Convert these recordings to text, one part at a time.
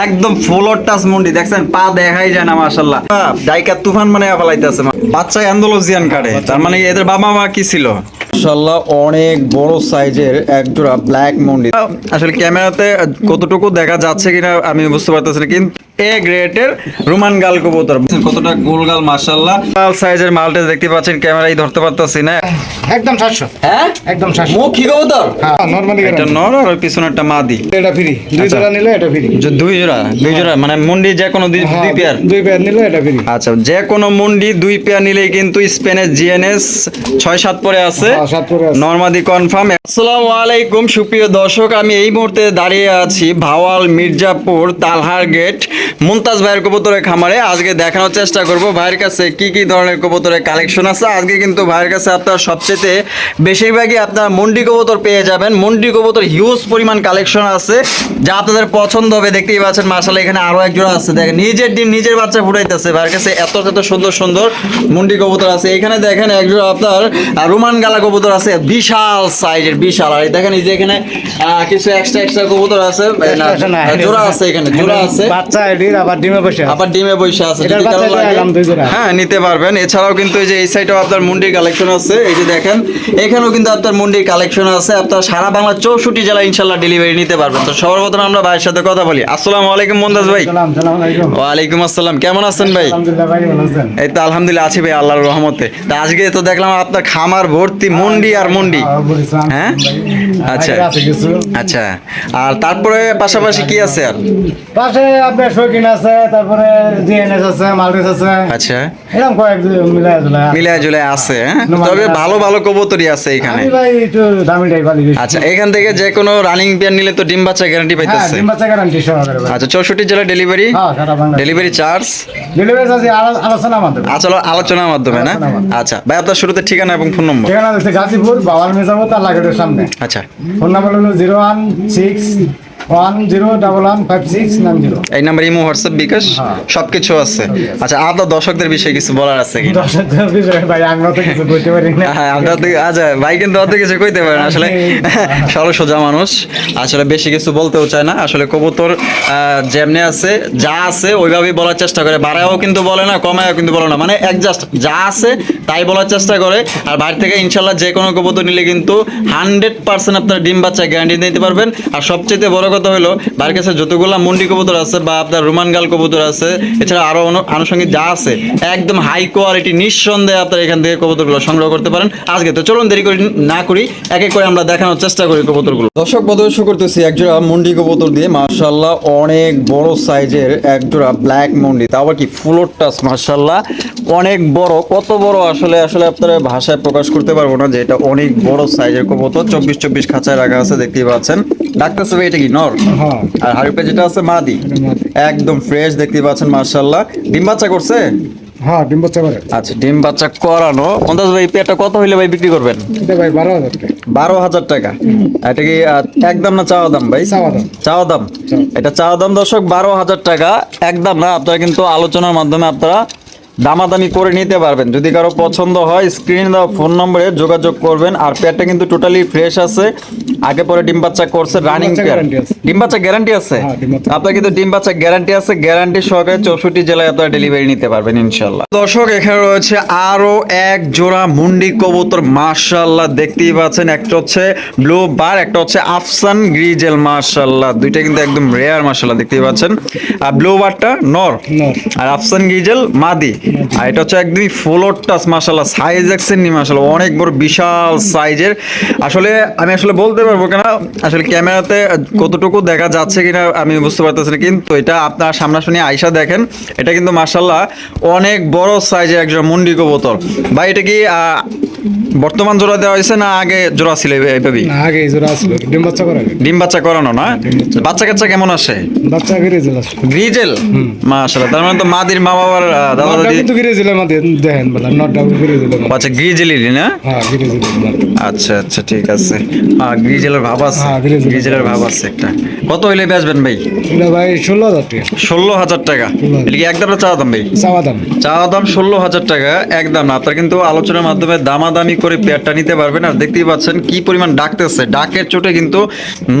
একদম floor touch Mondi দেখছেন? পা দেখাই যায় না মাশাল্লাহ ডাইকা তুফান মানে ফেলাইতেছে বাচ্চা অ্যান্ডোলজিয়ান কাটে তার মানে এদের বাবা মা কি ছিল? মাশাল্লাহ অনেক বড় সাইজের এক জোড়া ব্ল্যাক মুন্ডি। আসলে ক্যামেরাতে কতটুকু দেখা যাচ্ছে কিনা আমি বুঝতে পারতেছি না কিন্তু এ গ্রেটের রোমান গাল কবুতর। কতটা গোল গাল মাশাল্লাহ সাইজের মালটা দেখতে পাচ্ছেন ক্যামেরায় ধরতে পারতেছি না। একদম সাতশো। হ্যাঁ? একদম সাতশো। মুখ কি কবুতর? হ্যাঁ নর্মালি এটা নর আর পিছনেরটা মাদি। এটা ফ্রি। দুই আচ্ছা। জোড়া নিলে এটা ফ্রি। দুই জোড়া দুই জোড়া মানে মুন্ডি যে কোনো দুই দুই পেয়ার দুই পেয়ার নিলে এটা ফ্রি। আচ্ছা যে কোনো মুন্ডি দুই পেয়ার নিলেই কিন্তু স্পেনের জিএনএস ছয় সাত পরে আছে। হ্যাঁ, সাত পরে আছে। নর্মাদি কনফার্ম আসসালামু আলাইকুম সুপ্রিয় দর্শক আমি এই মুহূর্তে দাঁড়িয়ে আছি ভাওয়াল মির্জাপুর তালহার গেট মুমতাজ ভাইয়ের কবুতরের খামারে আজকে দেখানোর চেষ্টা করব। ভাইয়ের কাছে কি কি ধরনের কবুতরের কালেকশন আছে? আজকে কিন্তু ভাইয়ের কাছে আপনার সবচেয়ে বেশিরভাগই আপনার মন্ডি কবুতর পেয়ে যাবেন। মন্ডি কবুতর হিউজ পরিমাণ কালেকশন আছে। যা আপনাদের পছন্দ হবে দেখতেই পাচ্ছেন মাসালে এখানে আরও এক জোড়া আছে। দেখেন নিজের ডিম নিজের বাচ্চা ফুটাইতেছে। ভাইয়ের কাছে এত এত সুন্দর সুন্দর মন্ডি কবুতর আছে। এখানে দেখেন এক জোড়া আপনার রোমান গালা কবুতর আছে। বিশাল সাইজের বিশাল। আর দেখেন এই যে এখানে কিছু এক্সট্রা এক্সট্রা কবুতর আছে। জোড়া আছে এখানে জোড়া আছে। বাচ্চা এটির আবার ডিমে বসে আবার ডিমে বসে আছে যদি কারও লাগে। দিলাম দুই জোড়া। হ্যাঁ নিতে পারবেন। এছাড়াও কিন্তু এই যে এই সাইডেও আপনার মুন্ডির কালেকশন আছে এই যে দেখেন এখানেও কিন্তু আপনার মুন্ডির কালেকশন আছে। আপনার সারা বাংলা চৌষট্টি জেলা ইনশাল্লাহ ডেলিভারি নিতে পারবেন। তো আমরা ভাইয়ের সাথে কথা বলি। আসসালামু আলাইকুম মন্দাজ ভাই। ওয়ালাইকুম আসসালাম কেমন আছেন ভাই? আলহামদুলিল্লাহ ভাই ভালো আছেন? এই তো আলহামদুলিল্লাহ আছি ভাই আল্লাহর রহমতে। তা আজকে তো দেখলাম আপনার খামার ভর্তি মুন্ডি আর মুন্ডি। হ্যাঁ, আচ্ছা। আচ্ছা। আর তারপরে পাশাপাশি কি আছে আর? পাশে আপনার শৌখিন আছে তারপরে জিএনএস আছে আছে। আচ্ছা। এরকম কয়েক জুলাই মিলায় জুলে আছে। হ্যাঁ? তবে ভালো ভালো কবুতরই আছে এখানে। ভাই একটু দামিটাই আচ্ছা এখান থেকে যে কোনো রানিং পেয়ার নিলে তো ডিম বাচ্চা গ্যারান্টি পাইতেছে। ডিম বাচ্চা গ্যারান্টি সহকারে আচ্ছা চৌষট্টি জেলা delivery delivery charge delivery charge আলোচনা আমাদের আচ্ছা আলোচনার মাধ্যমে না? আচ্ছা ভাই আপনার শুরুতে ঠিকানা এবং ফোন নম্বর ঠিকানা হচ্ছে গাজীপুর বাবার মেজাবো তার লাগেটের সামনে। আচ্ছা। ফোন নাম্বার হলো zero one six one zero double one five six nine zero. এই নাম্বার ইমো হোয়াটসঅ্যাপ বিকাশ হ্যাঁ। সবকিছু আছে। আচ্া আপনার দর্শকদের বিষয়ে কিছু বলার আছে কি দশ বিষয়ে ভাই আমি অত কিছু বলতে পারি না। হ্যাঁ তো- আচ্ছা ভাই কিন্তু অত কিছু কইতে আসলে সরল সোজা মানুষ। আসলে বেশি কিছু বলতেও চায় না। আসলে কবুতর যেমনি আছে যা আছে ওইভাবেই বলার চেষ্টা করে। বাড়ায়ও কিন্তু বলে না কমায়ও কিন্তু বলে না। মানে যা আছে তাই বলার চেষ্টা করে। আর বাইরে থেকে ইনশাল্লাহ যে কোনো কবুতর নিলে কিন্তু হান্ড্রেড পার্সেন্ট আপনার ডিম বাচ্চা গ্যারান্টি দিতে পারবেন। আর সবচেয়ে বড় কথা হলো বাড়ির কাছে যতগুলো মুন্ডি কবুতর আছে বা আপনার রোমান গাল কবুতর আছে, এছাড়া আরও আনুষঙ্গিক যা আছে, একদম হাই কোয়ালিটি নিঃসন্দেহে আপনার এখান থেকে কবুতরগুলো সংগ্রহ করতে পারেন। আজকে তো চলুন দেরি করি, না করি, এক এক করে আমরা দেখানোর চেষ্টা করি কবুতরগুলো। দর্শক প্রদর্শন শুরু করতেছি একজোড়া মুন্ডি কবুতর দিয়ে। মার্শাল্লাহ অনেক বড় সাইজের একজোড়া ব্ল্যাক মুন্ডি। তা আবার কি ফুলোর টাচ মার্শাল্লাহ অনেক বড়, কত বড় আসলে আসলে আপনারা ভাষায় প্রকাশ করতে পারব না যে এটা অনেক বড় সাইজের কবুতর। চব্বিশ চব্বিশ খাঁচায় রাখা আছে, দেখতেই পাচ্ছেন। ডাক্তার সাহেব এটা কি নর হ্যাঁ। আর যেটা আছে মাদি। একদম ফ্রেশ দেখতে পাচ্ছেন মার্শাল্লাহ ডিম বাচ্চা করছে? হ্যাঁ ডিম বাচ্চা করে। আচ্ছা ডিম বাচ্চা করানো। ভাই পেয়ারটা কত হইলে ভাই বিক্রি করবেন? ভাই বারো হাজার টাকা। বারো হাজার টাকা। এটা কি একদম না চাওয়া দাম ভাই? চাওয়া দাম। চাওয়া দাম। এটা চাওয়া দাম দর্শক বারো হাজার টাকা। একদম না আপনারা কিন্তু আলোচনার মাধ্যমে আপনারা দামাদামি করে নিতে পারবেন। যদি কারও পছন্দ হয় স্ক্রিন দেওয়া ফোন নম্বরে যোগাযোগ করবেন। আর পেয়ারটা কিন্তু টোটালি ফ্রেশ আছে। আগে পরে ডিম বাচ্চা করছে রানিং পেয়ার ডিম বাচ্চা গ্যারান্টি আছে? হ্যাঁ। আপনার কিন্তু ডিম বাচ্চা গ্যারান্টি আছে। গ্যারান্টি সহকারে চৌষট্টি জেলায় আপনারা ডেলিভারি নিতে পারবেন ইনশাল্লাহ দর্শক এখানে রয়েছে আরও এক জোড়া মুন্ডি কবুতর। মার্শাল্লাহ দেখতেই পাচ্ছেন। একটা হচ্ছে ব্লু বার একটা হচ্ছে আফসান গ্রিজেল মার্শাল্লাহ দুইটা কিন্তু একদম রেয়ার মার্শাল্লাহ দেখতেই পাচ্ছেন। আর ব্লু বারটা নর। আর আফসান গ্রিজেল মাদি। আর এটা হচ্ছে একদমই ফ্লোর টাচ মার্শাল্লাহ সাইজ দেখছেন নি মার্শাল অনেক বড়, বিশাল সাইজের আসলে আমি আসলে বলতে পারব কেন? আসলে ক্যামেরাতে কতটুকু দেখা যাচ্ছে কিনা আমি বুঝতে পারতেছি না। কিন্তু এটা আপনার সামনাসামনি আইসা দেখেন, এটা কিন্তু মার্শাল্লাহ অনেক বড় সাইজের একজন মুন্ডি কবুতর। বা এটা কি বর্তমান জোড়া দেওয়া হয়েছে না আগে জোড়া ছিল এই- এইভাবেই না আগে জোড়া আসলো ডিম বাচ্চা করে ডিম বাচ্চা করানো না? বাচ্চা কাচ্চা কেমন আসে? বাচ্চা আগে রেজাল্ট আসলো গ্রিজেল মাশাআল্লাহ তার মানে তো মাদির মা বাবার দাদা দাদি কিন্তু গিরেছিলাম আমাদের দেখেন বলা নটটা গিরেছিলাম আচ্ছা গ্রিজেলি না? হ্যাঁ গিরেছিলাম আচ্ছা আচ্ছা ঠিক আছে। হ্যাঁ গ্রিজেলের ভাব আছে। হ্যাঁ, গ্রিজেলের ভাব আছে। একটা। কত হইলে বেচবেন ভাই? এটা ভাই ষোলো হাজার টাকা। ষোলো হাজার টাকা। এটা কি একদম চাওয়া দাম ভাই? চাওয়া দাম। চাওয়া দাম ষোলো হাজার টাকা একদম না। আপনার কিন্তু আলোচনার মাধ্যমে দামাদামি করে পেয়ারটা নিতে পারবেন আর দেখতেই পাচ্ছেন কি পরিমাণ ডাকতেছে ডাকের চোটে কিন্তু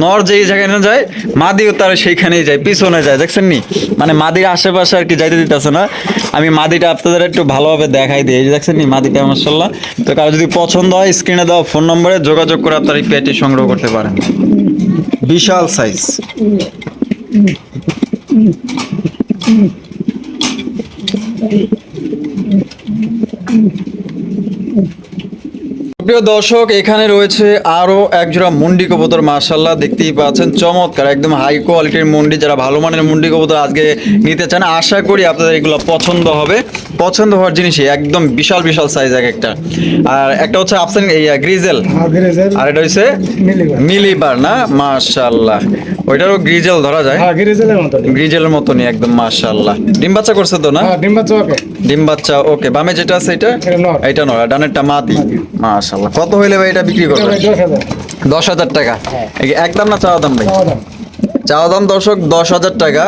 নর যেই জায়গায় না যায়, মাদিও তার সেইখানেই যায়, পিছনে যায়। দেখছেন নি? মানে মাদির আশেপাশে আর কি যাইতে দিতেছে না। আমি মাদিটা আপনাদের একটু ভালোভাবে দেখাই দিই। দেখছেন নি মাদিটা মাসাল্লাহ তো কারও যদি পছন্দ হয়, স্ক্রিনে দেওয়া ফোন নম্বরে যোগাযোগ করে আপনার এই পেয়ারটি সংগ্রহ করতে পারেন। বিশাল সাইজ। প্রিয় দর্শক এখানে রয়েছে আরও একজোড়া মুন্ডি কবুতর মার্শাল্লাহ দেখতেই পাচ্ছেন চমৎকার একদম হাই কোয়ালিটির মুন্ডি। যারা ভালো মানের মুন্ডি কবুতর আজকে নিতে চান আশা করি আপনাদের এগুলো পছন্দ হবে। পছন্দ হওয়ার জিনিসই একদম বিশাল বিশাল সাইজ এক একটা। আর একটা হচ্ছে আপসেন এই গ্রিজেল হ্যাঁ আর এটা হচ্ছে মিলিবার মিলিবার না? মার্শাল্লাহ ওইটারও গ্রিজেল ধরা যায়। হ্যাঁ গ্রিজেলের মতো গ্রিজেলের মতনই একদম মাশাআল্লাহ। ডিম বাচ্চা করছে তো না? হ্যাঁ বাচ্চা ওকে। ডিম বাচ্চা ওকে। বামে যেটা আছে এটা? এটা নড়া ডানেরটা মাদি। মাশাআল্লাহ। কত হইলে ভাই এটা বিক্রি ভাই দশ হাজার। টাকা। হ্যাঁ। একদম না চাওয়া দাম ভাই? চাওয়া দাম দর্শক দশ হাজার টাকা।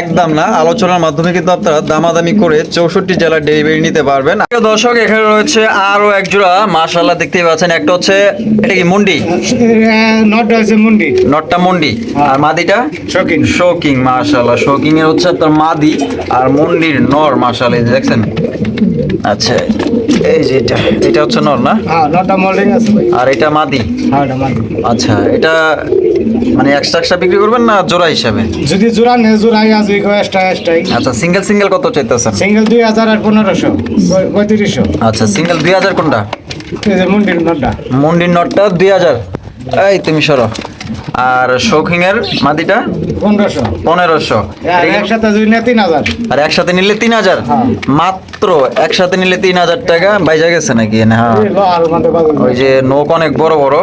একদম না আলোচনার মাধ্যমে কিন্তু আপনারা দামাদামি করে চৌষট্টি জেলার ডেলিভারি নিতে পারবেন। দর্শক এখানে রয়েছে আরও এক জোড়া মাশাআল্লাহ দেখতেই পাচ্ছেন একটা হচ্ছে এটা কি মুন্ডি? নটটা হচ্ছে মুন্ডি। নটটা মুন্ডি। আর মাদিটা? শৌখিন। শোকিং মাশাআল্লাহ। শোকিং এর হচ্ছে আপনার মাদি আর মন্ডির নর মাশাআল্লাহ দেখছেন? আচ্ছা এই যে এটা এটা হচ্ছে নর না? হ্যাঁ নটটা মোল্ডিং আছে আর এটা মাদি? হ্যাঁ এটা আচ্ছা এটা মানে এক্সট্রা এক্সট্রা বিক্রি করবেন না জোড়া হিসাবে? যদি জোড়া নে জোড়াই আজ উইকো এক্সট্রা এক্সট্রাই আচ্ছা সিঙ্গেল সিঙ্গেল কত চাইতেছেন? সিঙ্গেল দুই হাজার আর পনেরোশো পঁয়- পঁয়ত্রিশশো। আচ্ছা সিঙ্গেল দুই হাজার কোনটা? এই যে মুন্ডির নটটা। মুন্ডিন নটটা দুই হাজার। এই তুমি সরো। আর শৌখিং এর মাদিটা? পনেরোশো। পনেরোশো। আর একসাথে দুই তিন হাজার। আর একসাথে নিলে তিন হাজার? হ্যাঁ। মাত্র একসাথে নিলে তিন হাজার টাকা বাইজা গেছে নাকি? হ্যাঁ ওই যে নোক অনেক বড় বড়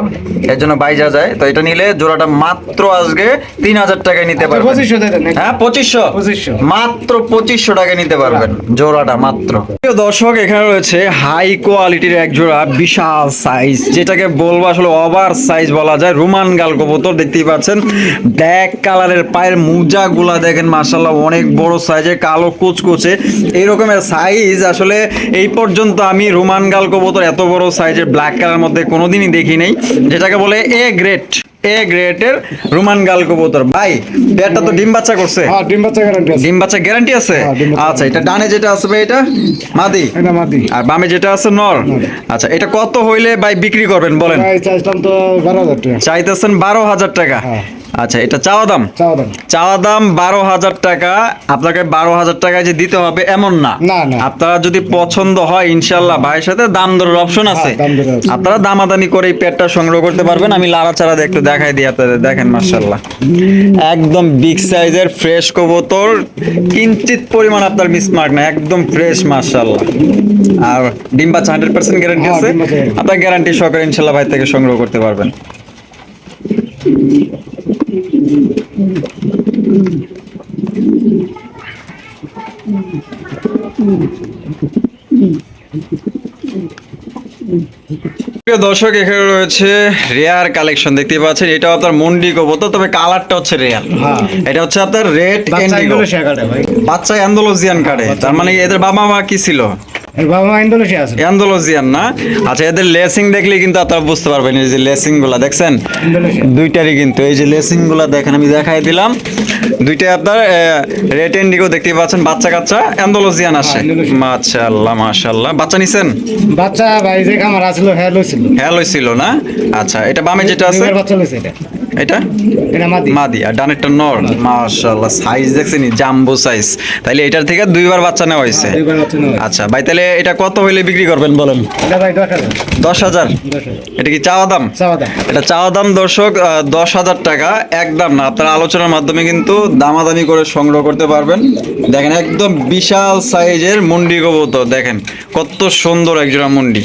এর জন্য বাইজা যায়। তো এটা নিলে জোড়াটা মাত্র আজকে তিন হাজার টাকায় নিতে পারবেন। দেয় নাকি? হ্যাঁ পঁচিশশো। মাত্র পঁচিশশো টাকা নিতে পারবেন জোড়াটা মাত্র। দর্শক এখানে রয়েছে হাই কোয়ালিটির এক জোড়া বিশাল সাইজ যেটাকে বলব আসলে ওভার সাইজ বলা যায় রোমান গাল কবুতর দেখতেই পাচ্ছেন। ব্ল্যাক কালারের পায়ের মোজা গুলা দেখেন মার্শাল্লাহ অনেক বড় সাইজের, কালো কুচকুচে। এই রকমের সাইজ আসলে এই পর্যন্ত আমি রোমান গাল কবুতর এত বড় সাইজের ব্ল্যাক কালার মধ্যে কোনোদিনই দেখি নাই যেটাকে বলে a great A greater Roman গাল কবুতর। ভাই পেয়ারটা তো ডিম বাচ্চা করছে। হ্যাঁ ডিম বাচ্চা গ্যারান্টি আছে। ডিম বাচ্চা গ্যারান্টি আছে? হ্যাঁ, আচ্ছা এটা ডানে যেটা আছে ভাই এটা? মাদি? এটা মাদি। আর বামে যেটা আছে নর? আচ্ছা এটা কত হইলে ভাই বিক্রি করবেন বলেন? চাইছিলাম তো বারো হাজার টাকা। চাইতেছেন বারো হাজার টাকা। হ্যাঁ। আচ্ছা এটা চাওয়া দাম? চাওয়া দাম। চাওয়া দাম বারো হাজার টাকা। আপনাকে বারো হাজার টাকায় যে দিতে হবে এমন না। আপনারা যদি পছন্দ হয় ইনশাল্লাহ ভাইয়ের সাথে দাম দরের অপশন আছে। হ্যাঁ, আপনারা দামাদামি করে এই পেটটা সংগ্রহ করতে পারবেন। আমি লাড়া চাড়া একটু দেখাই দিই আপনাদের। দেখেন মার্শাল্লাহ একদম বিগ সাইজের ফ্রেশ কবুতর। কিঞ্চিত পরিমাণ আপনার মিসমার্ক না একদম ফ্রেশ মার্শাল্লাহ আর ডিম বাচ্চা হান্ড্রেড পার্সেন্ট গ্যারান্টি আছে। আপনার গ্যারান্টি সহকারে ইনশাল্লাহ ভাই থেকে সংগ্রহ করতে পারবেন। দর্শক এখানে রয়েছে রেয়ার কালেকশন দেখতে পাচ্ছেন। এটা আপনার মন্ডি কবুতর তবে কালারটা হচ্ছে রেয়ার। হ্যাঁ। এটা হচ্ছে আপনার রেড বাচ্চা অ্যান্ডোলজিয়ান কাটে তার মানে এদের বাবা মা কি ছিল? এর বাবা মা ইন্দোনেশিয়া আছে। অ্যান্ডোলজিয়ান না? আচ্ছা এদের লেসিং দেখলে কিন্তু আপনারা বুঝতে পারবেন এই যে লেসিংগুলা দেখছেন দুইটারই কিন্তু এই যে লেসিংগুলা দেখেন আমি দেখাই দিলাম। দুইটাই আপনার রেড এন্ডিগো দেখতে পাচ্ছেন বাচ্চা কাচ্চা অ্যান্ডোলজিয়ান আসে হ্যাঁ, মাশাআল্লাহ মাশাআল্লাহ। বাচ্চা নিছেন? বাচ্চা ভাই যে খামার আসলো হ্যাঁ লইছিল। হ্যাঁ লইছিল না? আচ্ছা এটা বামে যেটা আছে? বাচ্চা লইছে এটা। এটা? এটা মাদি। মাদি আর ডানেরটা নর। মাশাআল্লাহ সাইজ দেখছেন জাম্বো সাইজ তাইলে এটার থেকে দুইবার বাচ্চা নেওয়া হয়েছে। হয়েছে। আচ্ছা ভাই তাহলে এটা কত হইলে বিক্রি করবেন বলেন? এটা ভাই কি চাওয়া দাম? চাওয়া দাম। এটা চাওয়া দাম দর্শক আহ, দশ হাজার টাকা। একদম না আপনারা আলোচনার মাধ্যমে কিন্তু দামাদামি করে সংগ্রহ করতে পারবেন। দেখেন একদম বিশাল সাইজের মুন্ডি কবুতর দেখেন। কত সুন্দর একজোড়া মুন্ডি।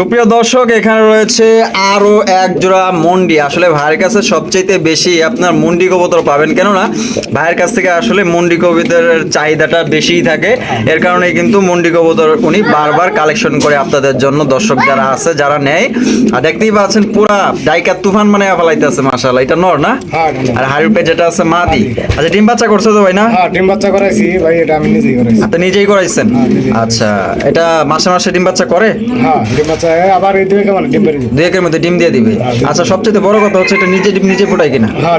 সুপ্রিয় দর্শক এখানে রয়েছে আরও এক জোড়া মন্ডি। আসলে ভাইয়ের কাছে সবচেয়ে বেশি আপনার মন্ডি কবুতর পাবেন কেননা ভাইয়ের কাছ থেকে আসলে মন্ডি কবুতরের চাহিদাটা বেশিই থাকে। এর কারণে কিন্তু মন্ডি কবুতর উনি বারবার কালেকশন করে আপনাদের জন্য দর্শক যারা আছে যারা নেয়। আর দেখতেই পাচ্ছেন পুরা ডাইকা তুফান মানে ফেলাইতেছে মাসাল্লাহ এটা নর না? হ্যাঁ আর হারিপে যেটা আছে মাদি। আচ্ছা ডিম বাচ্চা করছে তো ভাই না? হ্যাঁ ডিম বাচ্চা করাইছি ভাই এটা আমি নিজেই করাইছি। আপনি নিজেই করাইছেন? হ্যাঁ, আচ্ছা এটা মাসে মাসে ডিম বাচ্চা করে? হ্যাঁ ডিম বাচ্চা আবার এই দুই কেমন ডিম বেরিয়ে দুই একের মধ্যে ডিম দিয়ে দিবে। আচ্ছা সবচেয়ে বড় কথা হচ্ছে এটা নিজে ডিম নিজে কিনা? হ্যাঁ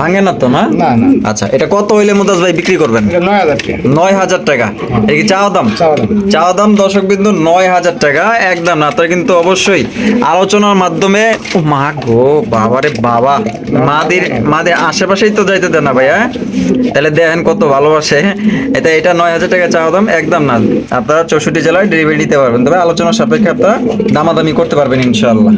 ভাঙে না তো না? না না। আচ্ছা এটা কত হইলে মুদাস ভাই বিক্রি করবেন? নয় হাজার টাকা। নয় হাজার টাকা। এটা কি চাওয়া দাম? চাওয়া দাম। দর্শক বিন্দু নয় হাজার টাকা একদম না। তার কিন্তু অবশ্যই আলোচনার মাধ্যমে ও মা গো বাবারে বাবা। মাদের মাদের আশেপাশেই তো যাইতে দেন না ভাইয়া। তাহলে দেখেন কত ভালোবাসে। এটা এটা নয় হাজার টাকা চাওয়া দাম একদম না। আপনারা চৌষট্টি জেলায় ডেলিভারি দিতে পারবেন। তবে আলোচনার সাপেক্ষে আপনারা দামাদামি করতে পারবেন ইনশাল্লাহ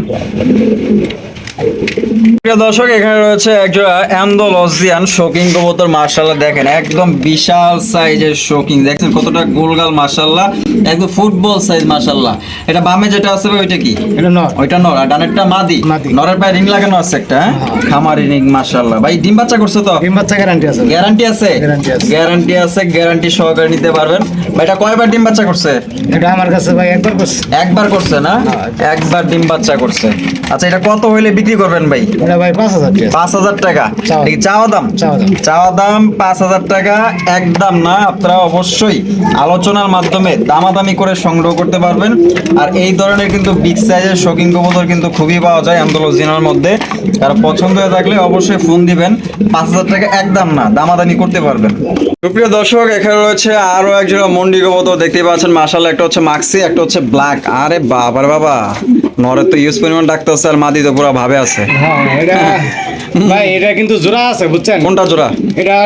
দর্শক এখানে রয়েছে একজোড়া অ্যান্ডোলজিয়ান শোকিং কবুতর মার্শাল্লাহ দেখেন একদম বিশাল সাইজের শোকিং দেখছেন কতটা গোলগাল মার্শাল্লাহ একদম ফুটবল সাইজ মার্শাল্লাহ এটা বামে যেটা আছে ভাই, ওইটা কি? এটা নয় ওইটা নর আর ডানেরটা মাদি। নরের পায়ে রিং লাগানো আছে একটা হ্যাঁ? খামারি রিং মার্শাল্লাহ ভাই ডিম বাচ্চা করছে তো? ডিম বাচ্চা গ্যারান্টি আছে। গ্যারান্টি আছে? গ্যারান্টি আছে। গ্যারান্টি সহকারে নিতে পারবেন। ভাই এটা কয়বার ডিম বাচ্চা করছে? এটা আমার কাছে ভাই একবার করছে। একবার করছে না? হ্যাঁ। একবার ডিম বাচ্চা করছে। আচ্ছা এটা কত হইলে বিক্রি করবেন ভাই? ভাই পাঁচ হাজার টাকা। চাওয়া। দাম। চাওয়া দাম। পাঁচ হাজার টাকা একদম না আপনারা অবশ্যই আলোচনার মাধ্যমে দামাদামি করে সংগ্রহ করতে পারবেন। আর এই ধরনের কিন্তু বিগ সাইজের শৌখিন কবুতর কিন্তু খুবই পাওয়া যায় আন্দোলজিনার মধ্যে। আর পছন্দ হয়ে থাকলে অবশ্যই ফোন দিবেন। পাঁচ হাজার টাকা একদম না দামাদামি করতে পারবেন। সুপ্রিয় দর্শক এখানে রয়েছে আরও একজন মন্ডি কবুতর দেখতেই পাচ্ছেন। মাসাল একটা হচ্ছে মাক্সি একটা হচ্ছে ব্ল্যাক আরে বাবার বাবা। নরের তো ইউজ পরিমাণ ডাক্তার আছে আর মাদি তো পুরো ভাবে আছে। হ্যাঁ এটা ভাই এটা কিন্তু জোড়া আছে বুঝছেন? কোনটা জোড়া? এটা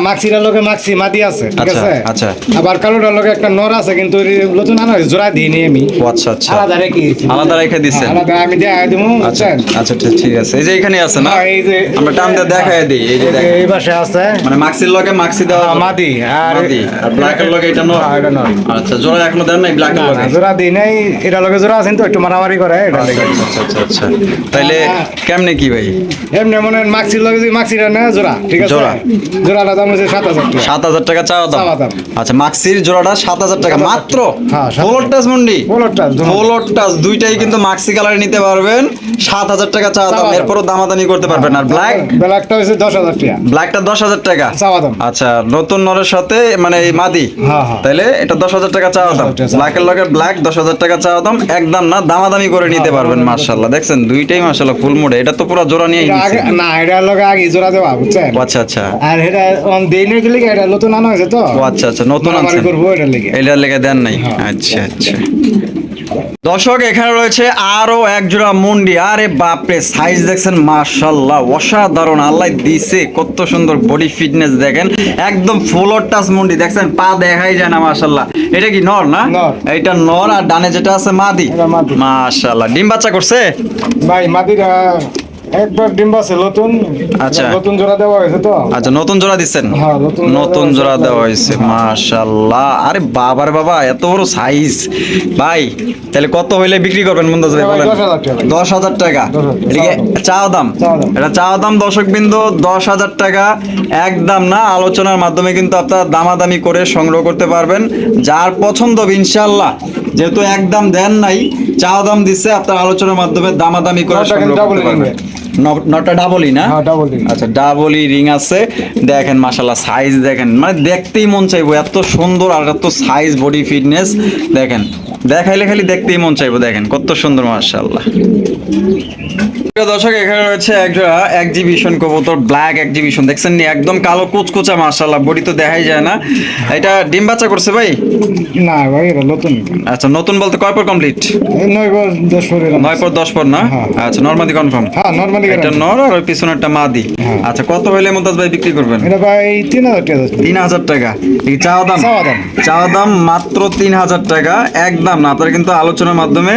মাক্সিটার লোকে মাক্সি মাদি আছে ঠিক আচ্ছা, আছে? আচ্ছা। আবার কালোটার লোকে একটা নর আছে কিন্তু নতুন আনা হয়েছে, জোড়া দিইনি আমি। আচ্ছা আচ্ছা। আলাদা রেখে আলাদা রেখে দিচ্ছেন আলাদা আমি দেখাই দেবো আচ্ছা আচ্ছা ঠিক- আছে। এই যে এখানে আছে না? হ্যাঁ, এই যে আমরা টান দিয়ে দেখাই দিই এই যে এই পাশে আছে। মানে মাক্সির লগে মাক্সি দেওয়া হ্যাঁ, মাদি আর ব্ল্যাকের লগে এটা নর? হ্যাঁ, এটা নর। আচ্ছা জোড়া এখনও দেন নাই ব্ল্যাকের না, লগে? জোড়া দিই নাই এটা লোকে জোড়া আছে তো একটু মারামারি করে এটা আচ্ছা আচ্ছা আচ্ছা তাইলে কেমনে কি ভাই? এমনি মনে হয় মাক্সির লগে যদি মাক্সিটা না জোড়া ঠিক আছে? জোড়া। জোড়াটা দাম হচ্ছে সাত হাজার টাকা। সাত হাজার টাকা চাওয়া দাম? আচ্ছা মাক্সির জোড়াটা সাত হাজার টাকা। মাত্র? হ্যাঁ, মুন্ডি? দুইটাই কিন্তু মাক্সি কালারে নিতে পারবেন। সাত হাজার টাকা চাওয়া দাম। এরপরও দামাদামি করতে পারবেন। আর ব্ল্যাক ব্ল্যাকটা হচ্ছে দশ হাজার টাকা। ব্ল্যাকটা দশ হাজার টাকা? চাওয়া দাম। আচ্ছা নতুন নরের সাথে মানে এই মাদি? হ্যাঁ, হ্যাঁ। তাহলে এটা দশ হাজার টাকা চাওয়া দাম। ব্ল্যাকের লগে ব্ল্যাক দশ হাজার টাকা চাওয়া দাম। একদম না দামাদামি করে নিতে পারবেন মার্শাল্লাহ দেখছেন দুইটাই মার্শাল্লাহ ফুল মোড়ে এটা তো পুরো জোড়া নিয়ে না এটা লগে আগে জোড়া দেওয়া বুঝছেন? আচ্ছা আচ্ছা। আর এটা অন দেই নাই গেলে এটা নতুন আনা হয়েছে তো? ও আচ্ছা আচ্ছা নতুন করব এটা লেগে। দেন নাই? আচ্ছা আচ্ছা। দর্শক এখানে রয়েছে আরও এক জোড়া মুন্ডি। আরে বাপরে সাইজ দেখছেন মাশাল্লাহ অসাধারণ। আল্লাহ দিছে কত সুন্দর বডি ফিটনেস দেখেন। একদম ফুলর টাচ মুন্ডি দেখছেন? পা দেখাই যায় না মাশাল্লাহ এটা কি নর না? এটা নর আর ডানে যেটা আছে মাদি। মাশাল্লাহ ডিম বাচ্চা করছে? ভাই মাদিরা একবার ডিম্বা আছে নতুন? আচ্ছা। নতুন জোড়া দেওয়া হয়েছে তো? আচ্ছা নতুন জোড়া দিচ্ছেন? হ্যাঁ, নতুন জোড়া দেওয়া হয়েছে। দেওয়া আরে বাবার বাবা এত বড় সাইজ ভাই তাহলে কত হইলে বিক্রি করবেন মুন্দাজ ভাই ভাই, বলেন? দশ হাজার টাকা। 10,000 এদিকে চাওয়া দাম। এটা চাওয়া দাম দর্শক বিন্দু দশ হাজার টাকা। একদম না আলোচনার মাধ্যমে কিন্তু আপনারা দামাদামি করে সংগ্রহ করতে পারবেন। যার পছন্দ হবে ইনশাল্লাহ যেহেতু একদম দেন নাই চা দাম দিচ্ছে আপনার আলোচনার মাধ্যমে দামাদামি করে সংগ্রহ করতে পারবেন। নটা ডাবলই না? হ্যাঁ আচ্ছা ডাবলই রিং আছে। দেখেন মাশাল্লাহ সাইজ দেখেন। মানে দেখতেই মন চাইব এত সুন্দর আর এত সাইজ বডি ফিটনেস দেখেন দেখাইলে খালি দেখতেই মন চাইব দেখেন কত সুন্দর মাশাল্লাহ দর্শক এখানে রয়েছে এক্সিবিশন কবুতর ব্ল্যাক এক্সিবিশন দেখছেন নি? একদম কালো কুচকুচা বডি তো দেখাই যায় না। এটা ডিম বাচ্চা করছে ভাই? না ভাই এটা নতুন। আচ্ছা নতুন বলতে কয় পর কমপ্লিট নয় বছর দশ পরে নয় পর দশ পর না? হ্যাঁ। আচ্ছা কনফার্ম হ্যাঁ নর্মালি এটা নর আর পিছনেরটা মাদি। হ্যাঁ। আচ্ছা কত হইলে মুমতাজ ভাই বিক্রি করবেন? এটা ভাই তিন হাজার টাকা যাচ্ছে। তিন হাজার টাকা। এই চাওয়া দাম? চাওয়া দাম। চাওয়া দাম মাত্র তিন হাজার টাকা। একদম না আপনারা কিন্তু আলোচনার মাধ্যমে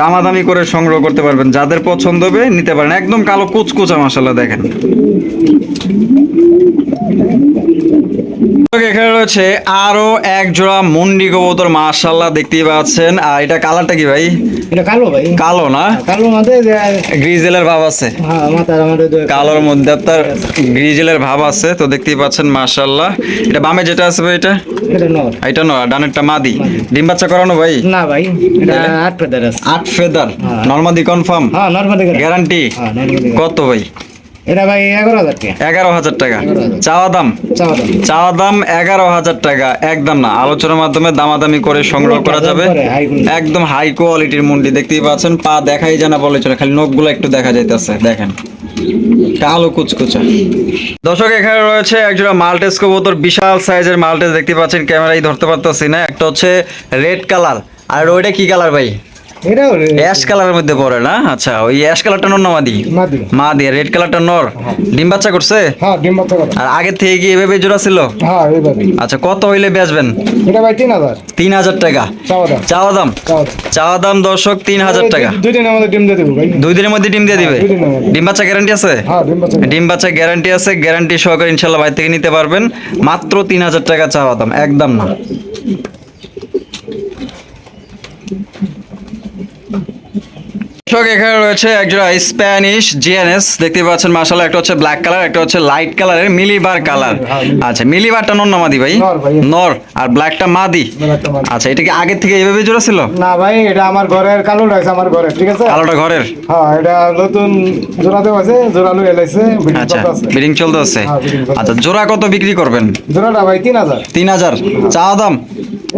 দামাদামি করে সংগ্রহ করতে পারবেন। যাদের পছন্দ হবে নিতে পারেন একদম কালো কুচকুচা মশালা দেখেন। এখানে রয়েছে আরও এক জোড়া মুন্ডি কবুতর মাশাল্লাহ দেখতেই পাচ্ছেন। আর এটা কালারটা কি ভাই? এটা কালো ভাই। কালো না? কালো গ্রিজেলের ভাব আছে। হ্যাঁ আমাদের দুই- কালোর মধ্যে আপনার গ্রিজেলের ভাব আছে তো দেখতেই পাচ্ছেন মাশাল্লাহ এটা বামে যেটা আছে ভাই এটা? এটা এটা নয় ডানেরটা মাদি। ডিম বাচ্চা করানো ভাই? না ভাই এটা আট ফেদার আছে। আট ফেদার। হ্যাঁ। নর্মাদি কনফার্ম হ্যাঁ গ্যারান্টি হ্যাঁ কত ভাই? এটা ভাই এগারো হাজার টাকা। এগারো হাজার টাকা। চাওয়া দাম? চাওয়া দাম। এগারো হাজার টাকা। একদম না। আলোচনার মাধ্যমে দামাদামি করে সংগ্রহ করা যাবে। একদম হাই কোয়ালিটির মুন্ডি দেখতেই পাচ্ছেন। পা দেখাই জানা বলে চলে খালি নখগুলো একটু দেখা যাইতেছে। দেখেন। কালো কুচকুচা। দর্শক এখানে রয়েছে একজোড়া মাল্টেস কবুতর। বিশাল সাইজের মাল্টেস দেখতে পাচ্ছেন। ক্যামেরাই ধরতে পারতেছি না। একটা হচ্ছে রেড কালার আর ওইটা কি কালার ভাই? এটাও অ্যাশ কালারের মধ্যে পড়ে না? আচ্ছা ওই অ্যাশ কালারটা নর না মাদি? মাদি। মা দিয়ে রেড কালারটা নর। ডিম বাচ্চা করছে? হ্যাঁ ডিম বাচ্চা করা আর আগে থেকে কি এভাবে জোড়া ছিল? হ্যাঁ আচ্ছা কত হইলে বেচবেন? এটা ভাই টাকা। চাওয়া দাম। চাওয়া দাম? দর্শক টাকা। দুই দিন আমাদের ডিম দিয়ে দেবো ভাই। দুই দিনের মধ্যে ডিম দিয়ে দিবে? ডিম বাচ্চা গ্যারান্টি আছে? হ্যাঁ ডিম বাচ্চা ডিম বাচ্চা গ্যারান্টি আছে গ্যারান্টি সহকারে ইনশাল্লাহ বাইরে থেকে নিতে পারবেন। মাত্র তিন হাজার টাকা চাওয়া দাম একদম না। দর্শক এখানে রয়েছে একজোড়া স্প্যানিশ জিএনএস দেখতে পাচ্ছেন মাসাল্লাহ একটা হচ্ছে ব্ল্যাক কালার একটা হচ্ছে লাইট কালারের মিলিবার কালার আচ্ছা মিলিবারটা নর না মাদি ভাই? নর আর ব্ল্যাকটা মাদি। আচ্ছা এটা কি আগে থেকে এইভাবে জোড়া ছিল? না ভাই এটা আমার ঘরের কালো রয়েছে আমার ঘরে ঠিক আছে? কালোটা ঘরের? হ্যাঁ এটা নতুন জোড়া দেওয়া আছে জোড়ালো এলাইছে বিক্রি আচ্ছা আছে। বিডিং চলতে আছে। হ্যাঁ। আচ্ছা জোড়া কত বিক্রি করবেন? জোড়াটা ভাই তিন হাজার। তিন হাজার। চাওয়া দাম?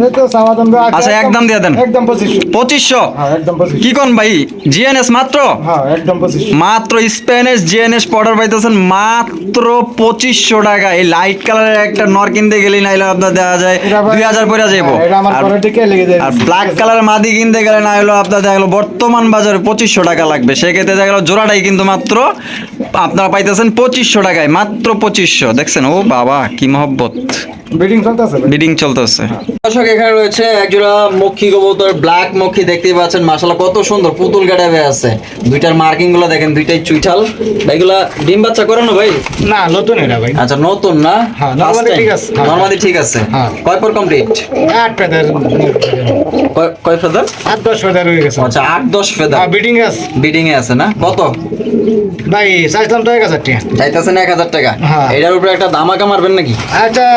এই তো দাম আচ্ছা, একদম দিয়ে দেন। একদম পঁচিশশো। পঁচিশশো? হ্যাঁ একদম পঁচিশশো। কি কোন ভাই জিএনএস মাত্র? হ্যাঁ মাত্র স্প্যানিশ জিএনএস পডার পাইতেছেন মাত্র পঁচিশশো টাকা। এই লাইট কালারের একটা নর কিনতে গেলে নাইলে আপনার দেওয়া যায় দুই হাজার যাইবো। হ্যাঁ, যায়। আর ব্ল্যাক কালার মাদি কিনতে গেলে না হলো আপনার দেখা গেলো বর্তমান বাজারে পঁচিশশো টাকা লাগবে। সেক্ষেত্রে দেখা গেলো জোড়াটাই কিন্তু মাত্র আপনারা পাইতেছেন পঁচিশশো টাকায় মাত্র পঁচিশশো। দেখছেন ও বাবা কি মহব্বত। বিডিং চলতেছে? দর্শক এখানে রয়েছে একজোড়া মক্ষী কবুতর ব্ল্যাক মক্ষী দেখতেই পাচ্ছেন মাশাআল্লাহ কত সুন্দর পুতুল গাড়াবে আছে। দুইটার মার্কিংগুলো দেখেন দুইটাই চুইঠাল। এগুলা ডিম বাচ্চা করানো ভাই? না নতুন এটা ভাই। আচ্ছা নতুন না? হ্যাঁ, ঠিক আছে। হ্যাঁ। নরমালি ঠিক আছে। হ্যাঁ। কয় পর কমপ্লিট আট ফেদার কয় ফেদার আট দশ ফেদার হয়ে গেছে। আচ্ছা আট দশ ফেদার হ্যাঁ বিডিং আছে। বিডিং এ আছে না? কত? ভাই চাইছিলাম তো এক হাজার টাকা। চাইতেছেন এক হাজার টাকা। হ্যাঁ। এটার উপরে একটা ধামাকা মারবেন নাকি? আচ্ছা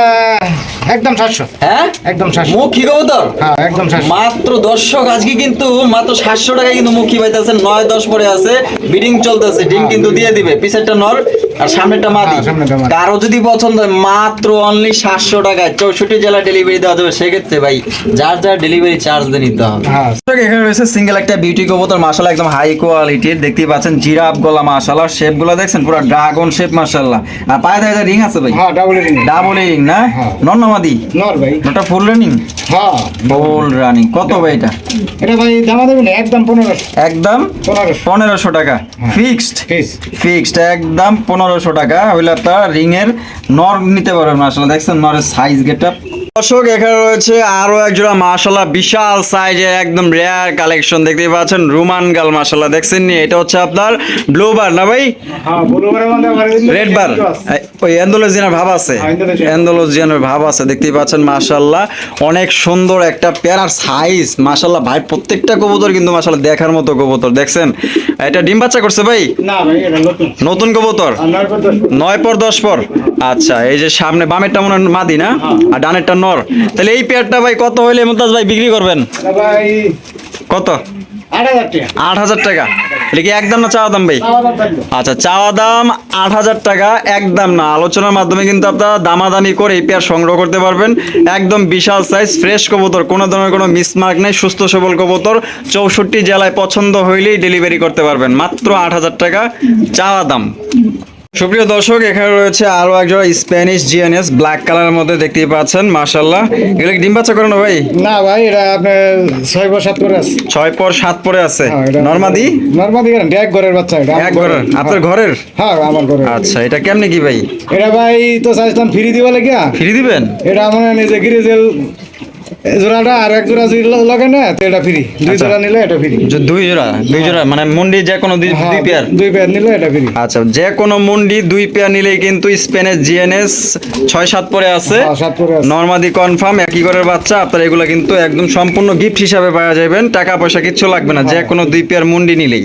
একদম সাতশো। হ্যাঁ? একদম সাতশো। মুখী কবুতর? হ্যাঁ একদম সাতশো। মাত্র দর্শক আজকে কিন্তু মাত্র সাতশো টাকায় কিন্তু মুখী পাইতেছে নয় দশ পরে আছে বিডিং চলতেছে ডিম কিন্তু দিয়ে দিবে। পিসেরটা নর আর সামনেরটা মাদি। হ্যাঁ, মাদি। কারও যদি পছন্দ হয় মাত্র অনলি সাতশো টাকায় চৌষট্টি জেলা ডেলিভারি দেওয়া যাবে সেক্ষেত্রে ভাই যার যার ডেলিভারি চার্জ দিয়ে নিতে হবে। হ্যাঁ। এখানে রয়েছে সিঙ্গেল একটা বিউটি কবুতর মাশাআল্লাহ একদম হাই কোয়ালিটির দেখতেই পাচ্ছেন জিরাফ গলা মাশাআল্লাহ শেপগুলো দেখছেন পুরো ড্রাগন শেপ মাশাআল্লাহ। আর পায়ে দেখা রিং আছে ভাই? ডাবল রিং ডাবল রিং না? হ্যাঁ। নর্নামাদি নর ভাই। ওটা ফুল রানিং হ্যাঁ। ফুল রানিং কত ভাই এটা? এটা ভাই দামা দেবেন একদম পনেরোশো। একদম? পনেরোশো। পনেরোশো টাকা। ফিক্সড ফিক্সড একদম পনেরোশো টাকা। ওইলা তা রিংয়ের নর নিতে পারবেন আসলে দেখছেন নরের সাইজ গেট দর্শক এখানে রয়েছে আরও এক জোড়া মাশাল্লাহ বিশাল সাইজের একদম রেয়ার কালেকশন দেখতেই পাচ্ছেন রুমান গাল মাশাল্লাহ দেখছেন নি? এটা হচ্ছে আপনার ব্লু বার না ভাই? হ্যাঁ রেড বার ওই ভাব আছে। হ্যাঁ, ভাব আছে দেখতেই পাচ্ছেন মাশাল্লাহ। অনেক সুন্দর একটা পেয়ার সাইজ মাশাল্লাহ ভাই প্রত্যেকটা কবুতর কিন্তু মাশাল্লাহ দেখার মতো কবুতর দেখছেন? এটা ডিম বাচ্চা করছে ভাই? নতুন। কবুতর? নয় পর দশ পর? আচ্ছা এই যে সামনে বামেরটা মনে হয় মাদি না? আর ডানেরটা নর। তাহলে এই পেয়ারটা ভাই কত হইলে মুমতাজ ভাই বিক্রি করবেন? কত? আট হাজার টাকা। এটা কি একদম না চাওয়া দাম ভাই? আচ্ছা চাওয়া দাম আট হাজার টাকা একদম না। আলোচনার মাধ্যমে কিন্তু আপনারা দামাদামি করে এই পেয়ার সংগ্রহ করতে পারবেন। একদম বিশাল সাইজ ফ্রেশ কবুতর কোনো ধরনের কোনো মিসমার্ক নেই সুস্থ সবল কবুতর। চৌষট্টি জেলায় পছন্দ হইলেই ডেলিভারি করতে পারবেন। মাত্র আট হাজার টাকা চাওয়া দাম। সুপ্রিয় দর্শক এখানে রয়েছে আরও একজোড়া স্প্যানিশ জিএনএস ব্ল্যাক কালারের মধ্যে দেখতেই পাচ্ছেন মাশাল্লাহ এগুলো ডিম বাচ্চা করানো ভাই? না ভাই এটা আপনার ছয় বছর সাত করে আছে। ছয় পর সাত পরে আছে। হ্যাঁ, নর্মাদি? নর্মাদি এক ঘরের বাচ্চা এটা এক ঘরের? আপনার হ্যাঁ। ঘরের? হ্যাঁ আমার ঘরের। আচ্ছা এটা কেমনে কি ভাই? এটা ভাই তো চাইছিলাম ফ্রি দিবা লাগিয়া। ফ্রি দিবেন? এটা আমার নিজে গিরিজেল জোড়াটা আর এক জোড়া যদি লাগে না তো এটা ফ্রি দুই আচ্ছা। জোড়া নিলে এটা ফ্রি দুই জোড়া দুই জোড়া মানে মুন্ডি যে কোনো দুই হ্যাঁ, পেয়ার দুই পেয়ার নিলে এটা ফ্রি আচ্ছা যে কোনো মুন্ডি দুই পেয়ার নিলেই কিন্তু স্পেনের জিএনএস ছয় সাত পরে আছে। হ্যাঁ, সাত পরে আছে। নর্মাদি কনফার্ম একই ঘরের বাচ্চা আপনারা এগুলো কিন্তু একদম সম্পূর্ণ গিফট হিসাবে পাওয়া যাবেন টাকা পয়সা কিচ্ছু লাগবে না যে কোনো দুই পেয়ার মুন্ডি নিলেই।